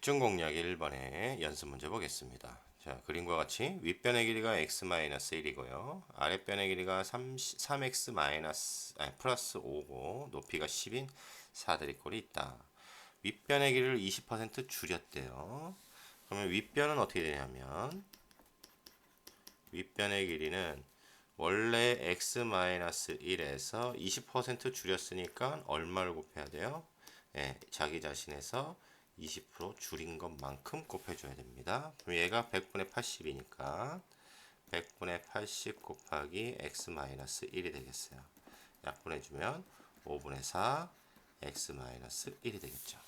집중 공략 1번의 연습 문제 보겠습니다. 자, 그림과 같이 윗변의 길이가 x-1이고요. 아랫변의 길이가 3, 3x 마이너스, 아니, 플러스 5고 높이가 10인 사다리꼴이 있다. 윗변의 길이를 20% 줄였대요. 그러면 윗변은 어떻게 되냐면 윗변의 길이는 원래 x-1에서 20% 줄였으니까 얼마를 곱해야 돼요? 예, 자기 자신에서 20% 줄인 것만큼 곱해줘야 됩니다. 그럼 얘가 100분의 80이니까 100분의 80 곱하기 x-1이 되겠어요. 약분해주면 5분의 4 x-1이 되겠죠.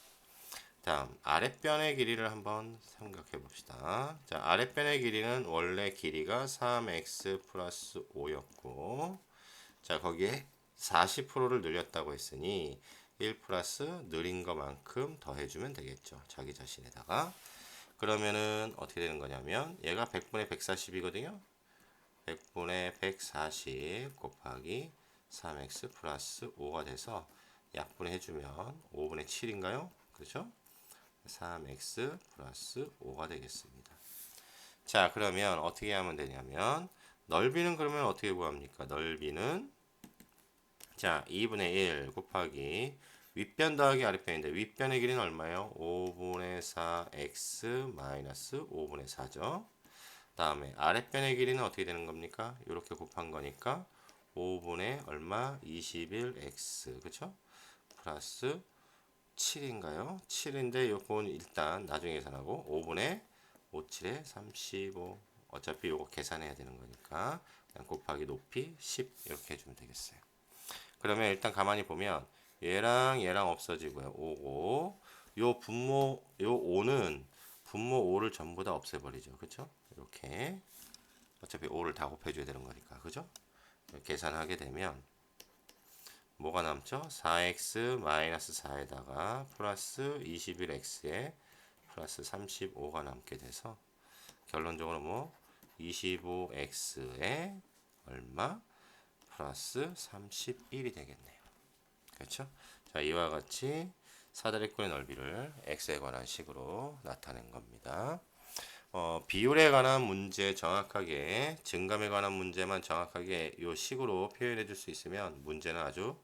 다음 아랫변의 길이를 한번 생각해 봅시다. 자, 아랫변의 길이는 원래 길이가 3x 플러스 5였고 자, 거기에 40%를 늘렸다고 했으니 1 플러스 느린 것만큼 더해주면 되겠죠. 자기 자신에다가. 그러면은 어떻게 되는 거냐면 얘가 100분의 140이거든요. 100분의 140 곱하기 3x 플러스 5가 돼서 약분해주면 5분의 7인가요? 그렇죠? 3x 플러스 5가 되겠습니다. 자, 그러면 어떻게 하면 되냐면 넓이는 그러면 어떻게 구합니까? 넓이는 자, 2분의 1 곱하기 윗변 더하기 아랫변인데 윗변의 길이는 얼마예요? 5분의 4x 마이너스 5분의 4죠. 다음에 아랫변의 길이는 어떻게 되는 겁니까? 이렇게 곱한 거니까 5분의 얼마? 21x 그쵸? 플러스 7인가요? 7인데 요건 일단 나중에 계산하고 5분의 5, 7에 35 어차피 요거 계산해야 되는 거니까 그냥 곱하기 높이 10 이렇게 해주면 되겠어요. 그러면 일단 가만히 보면 얘랑 얘랑 없어지고요. 5고 요 분모 요 5는 분모 5를 전부 다 없애버리죠. 그쵸? 이렇게 어차피 5를 다 곱해줘야 되는 거니까 그죠? 계산하게 되면 뭐가 남죠? 4x 마이너스 4에다가 플러스 21x에 플러스 35가 남게 돼서 결론적으로 뭐 25x에 얼마? 플러스 31이 되겠네요. 그렇죠? 자, 이와 같이 사다리꼴의 넓이를 x에 관한 식으로 나타낸 겁니다. 어, 비율에 관한 문제 정확하게 증감에 관한 문제만 정확하게 이 식으로 표현해 줄 수 있으면 문제는 아주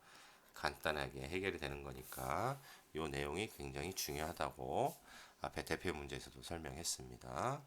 간단하게 해결이 되는 거니까 이 내용이 굉장히 중요하다고 앞에 대표 문제에서도 설명했습니다.